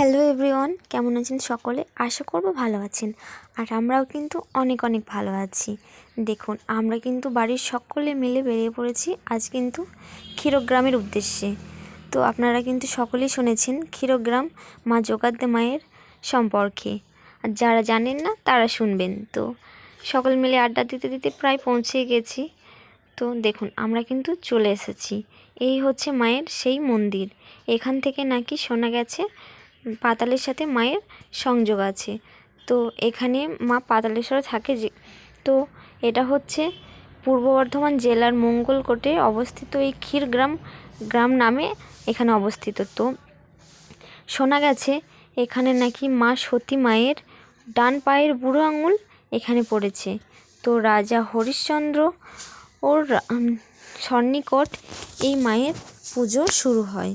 Hello everyone, কেমন আছেন সকলে? আশা করব ভালো আছেন। আর আমরাও কিন্তু অনেক অনেক ভালো আছি। দেখুন, আমরা কিন্তু বাড়ির সকলে মিলে বেরিয়ে পড়েছি আজ কিন্তু ক্ষীরগ্রামের উদ্দেশ্যে। তো আপনারা কিন্তু সকলেই শুনেছেন ক্ষীরগ্রাম মা যোগাদ্দে মায়ের সম্পর্কে। আর যারা জানেন না, তারা শুনবেন। তো সকল মিলে আড্ডা দিতে দিতে প্রায় পৌঁছে গেছি। তো দেখুন, আমরা কিন্তু চলে এসেছি। এই হচ্ছে মায়ের সেই মন্দির। এখান থেকে নাকি শোনা গেছে পাতালের সাথে মায়ের সংযোগ আছে। তো এখানে মা পাতালেশ্বরে থাকে যে, তো এটা হচ্ছে পূর্ব বর্ধমান জেলার মঙ্গলকোটে অবস্থিত এই ক্ষীরগ্রাম গ্রাম নামে এখানে অবস্থিত। তো শোনা গেছে এখানে নাকি মা সতী মায়ের ডান পায়ের বুড়ো আঙুল এখানে পড়েছে। তো রাজা হরিশ্চন্দ্র ওর সন্নিকট এই মায়ের পুজো শুরু হয়।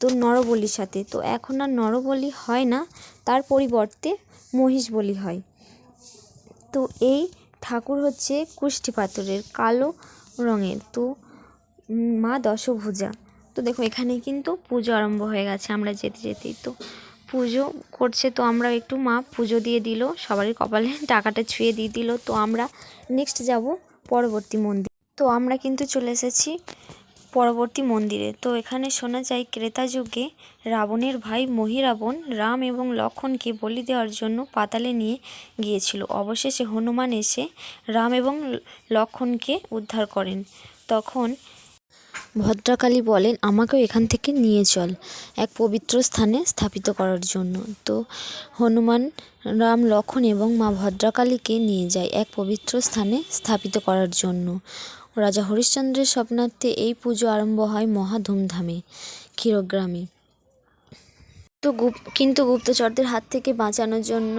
তো নরবলির সাথে। তো এখন আর নরবলি হয় না, তার পরিবর্তে মহিষ বলি হয়। তো এই ঠাকুর হচ্ছে কুষ্টি পাথরের কালো রঙের। তো মা দশভুজা। তো দেখো এখানে কিন্তু পুজো আরম্ভ হয়ে গেছে, আমরা যেতে যেতেই। তো পুজো করছে তো আমরা একটু, মা পুজো দিয়ে দিল, সবারই কপালে টাকাটা ছুঁয়ে দিয়ে দিল। তো আমরা নেক্সট যাব পরবর্তী মন্দির। তো আমরা কিন্তু চলে এসেছি পরবর্তী মন্দিরে। তো এখানে শোনা যায়, ক্রেতা যুগে রাবণের ভাই মহিরাবণ রাম এবং লক্ষণকে বলি দেওয়ার জন্য পাতালে নিয়ে গিয়েছিল। অবশেষে হনুমান এসে রাম এবং লক্ষণকে উদ্ধার করেন। তখন ভদ্রাকালী বলেন, আমাকেও এখান থেকে নিয়ে চল এক পবিত্র স্থানে স্থাপিত করার জন্য। তো হনুমান, রাম লক্ষণ এবং মা ভদ্রাকালীকে নিয়ে যায় এক পবিত্র স্থানে স্থাপিত করার জন্য। রাজা হরিশ্চন্দ্রের স্বপ্নার্থে এই পুজো আরম্ভ হয় মহা ধুমধামে, ক্ষীরগ্রামে। তো গুপ, কিন্তু গুপ্তচরদের হাত থেকে বাঁচানোর জন্য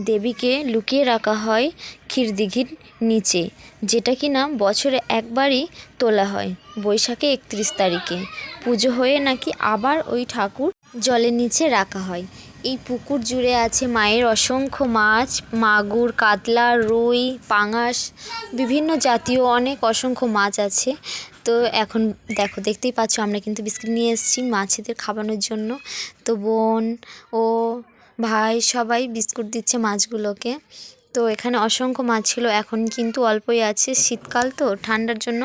দেবীকে লুকিয়ে রাখা হয় ক্ষীরদিঘির নিচে, যেটা কি না বছরে একবারই তোলা হয়, বৈশাখে একত্রিশ তারিখে। পুজো হয়ে নাকি আবার ওই ঠাকুর জলের নিচে রাখা হয়। এই পুকুর জুড়ে আছে মায়ের অসংখ্য মাছ, মাগুর, কাতলা, রুই, পাঙাশ, বিভিন্ন জাতীয় অনেক অসংখ্য মাছ আছে। তো এখন দেখো, দেখতেই পাচ্ছ আমরা কিন্তু বিস্কিট নিয়ে এসেছি মাছেদের খাওয়ানোর জন্য। তো বোন, ও, ভাই সবাই বিস্কুট দিচ্ছে মাছগুলোকে। তো এখানে অসংখ্য মাছ ছিল, এখন কিন্তু অল্পই আছে। শীতকাল তো, ঠান্ডার জন্য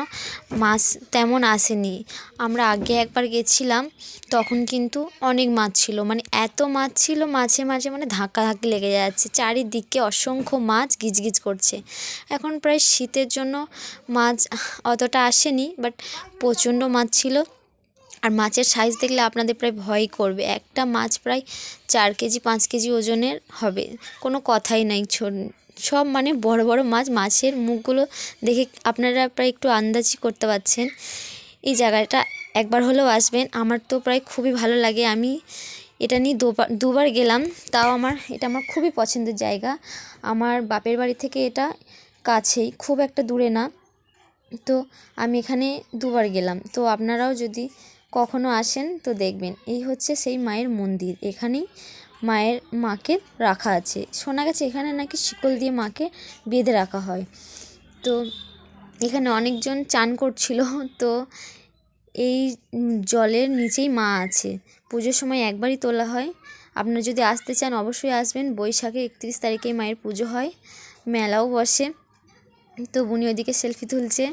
মাছ তেমন আসেনি। আমরা আগে একবার গেছিলাম, তখন কিন্তু অনেক মাছ ছিল। মানে এত মাছ ছিল, মাঝে মাঝে মানে ধাক্কা ধাক্কি লেগে যাচ্ছে। চারিদিকে অসংখ্য মাছ গিজগিজ করছে। এখন প্রায় শীতের জন্য মাছ অতটা আসেনি বাট প্রচণ্ড মাছ ছিল। আর মাছের সাইজ দেখলে আপনাদের প্রায় ভয়ই করবে। একটা মাছ প্রায় চার কেজি, পাঁচ কেজি ওজনের হবে। কোনো কথাই নাই সব মানে বড় বড় মাছ। মাছের মুখগুলো দেখে আপনারা প্রায় একটু আন্দাজই করতে পারছেন। এই জায়গাটা একবার হলেও আসবেন। আমার তো প্রায় খুবই ভালো লাগে। আমি এটা নিয়ে দুবার দুবার গেলাম। তাও আমার, এটা আমার খুবই পছন্দের জায়গা। আমার বাপের বাড়ি থেকে এটা কাছেই, খুব একটা দূরে না। তো আমি এখানে দুবার গেলাম। তো আপনারাও যদি কখনো আসেন তো দেখবেন। এই হচ্ছে সেই মায়ের মন্দির। এখানেই মায়ের মাকে রাখা আছে। শোনা গেছে এখানে নাকি শিকল দিয়ে মাকে বেঁধে রাখা হয়। তো এখানে অনেকজন চান করছিল। তো এই জলের নিচেই মা আছে। পুজোর সময় একবারই তোলা হয়। আপনারা যদি আসতে চান অবশ্যই আসবেন। বৈশাখে একত্রিশ তারিখে মায়ের পুজো হয়। মেলাও বসে। তো বুনি ওদিকে সেলফি তুলছে।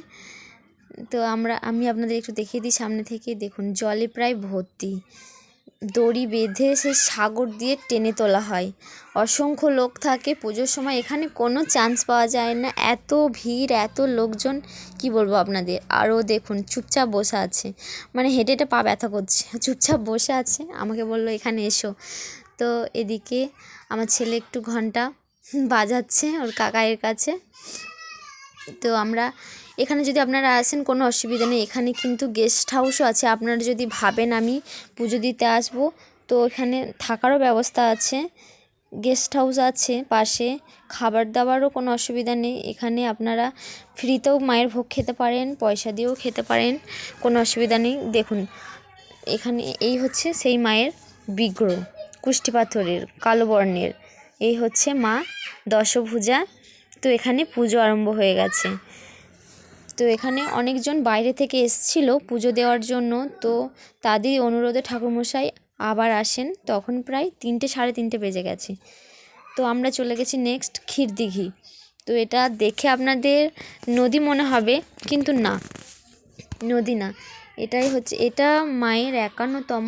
তো আমরা, আমি আপনাদের একটু দেখিয়ে দিই সামনে থেকে দেখুন, জলে প্রায় ভর্তি। দড়ি বেঁধে সে সাগর দিয়ে টেনে তোলা হয়। অসংখ্য লোক থাকে পুজোর সময়। এখানে কোনো চান্স পাওয়া যায় না। এত ভিড়, এত লোকজন, কি বলব আপনাদের? আরও দেখুন, চুপচাপ বসে আছে। মানে হেঁটে হেঁটে পা ব্যথা করছে। চুপচাপ বসে আছে। আমাকে বলল, এখানে এসো। তো এদিকে আমার ছেলে একটু ঘণ্টা বাজাচ্ছে ওর কাকায়ের কাছে। তো আমরা এখানে যদি আপনারা আসেন কোনো অসুবিধা নেই। এখানে কিন্তু গেস্ট হাউসও আছে। আপনারা যদি ভাবেন আমি পুজো দিতে আসব, তো এখানে থাকারও ব্যবস্থা আছে। গেস্ট হাউস আছে পাশে। খাবার দাবারও কোনো অসুবিধা নেই। এখানে আপনারা ফ্রিতেও মায়ের ভোগ খেতে পারেন, পয়সা দিয়েও খেতে পারেন, কোনো অসুবিধা নেই। দেখুন, এখানে এই হচ্ছে সেই মায়ের বিগ্রহ, কুষ্টি পাথরের, কালো বর্ণের। এই হচ্ছে মা দশভুজা। তো এখানে পুজো আরম্ভ হয়ে গেছে। তো এখানে অনেকজন বাইরে থেকে এসছিল পুজো দেওয়ার জন্য। তো তাদেরই অনুরোধে ঠাকুরমশাই আবার আসেন। তখন প্রায় তিনটে, সাড়ে তিনটে বেজে গেছে। তো আমরা চলে গেছি নেক্সট ক্ষীরদিঘি তো এটা দেখে আপনাদের নদী মনে হবে, কিন্তু না, নদী না। এটাই হচ্ছে, এটা মায়ের একান্নতম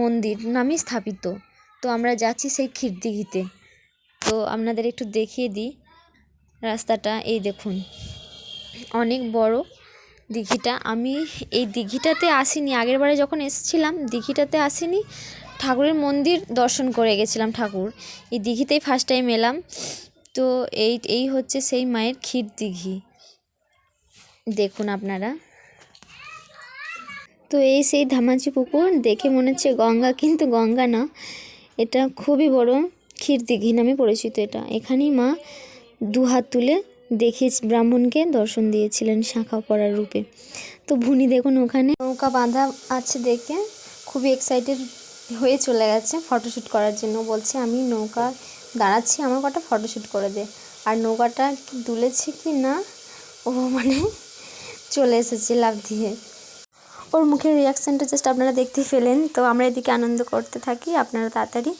মন্দির নামে স্থাপিত। তো আমরা যাচ্ছি সেই ক্ষীরদিঘিতে তো আপনাদের একটু দেখিয়ে দিই রাস্তাটা, এই দেখুন। অনেক বড় দিঘিটা। আমি এই দিঘিটাতে আসিনি। আগের বারে যখন এসেছিলাম, দিঘিটাতে আসিনি। ঠাকুরের মন্দির দর্শন করে গেছিলাম ঠাকুর। এই দিঘিতেই ফার্স্ট টাইম এলাম। তো এই এই হচ্ছে সেই মায়ের ক্ষীর দিঘি। দেখুন আপনারা। তো এই সেই ধামাচি পুকুর, দেখে মনে হচ্ছে গঙ্গা, কিন্তু গঙ্গা না। এটা খুবই বড় ক্ষীর দিঘি নামে পরিচিত এটা। এখানেই মা দু হাত তুলে দেখিয়ে ব্রাহ্মণকে দর্শন দিয়েছিলেন শাখা পড়ার রূপে। তো ভুনি দেখুন ওখানে নৌকা বাঁধা আছে দেখে খুবই এক্সাইটেড হয়ে চলে গেছে ফটোশ্যুট করার জন্য। বলছে, আমি নৌকা দাঁড়াচ্ছি, আমার কটা ফটোশ্যুট করে দে। আর নৌকাটা দুলেছে কি না? ও মানে চলে এসেছে লাভ দিয়ে। ওর মুখের রিয়াকশানটা জাস্ট আপনারা দেখতে ফেলেন তো আমরা এদিকে আনন্দ করতে থাকি। আপনারা তাড়াতাড়ি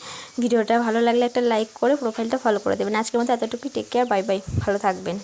ভিডিওটা ভালো লাগলে একটা লাইক করে প্রোফাইলটা ফলো করে দেবেন। আজকের মতো এতটুকুই। টেক কেয়ার বাই বাই ভালো থাকবেন।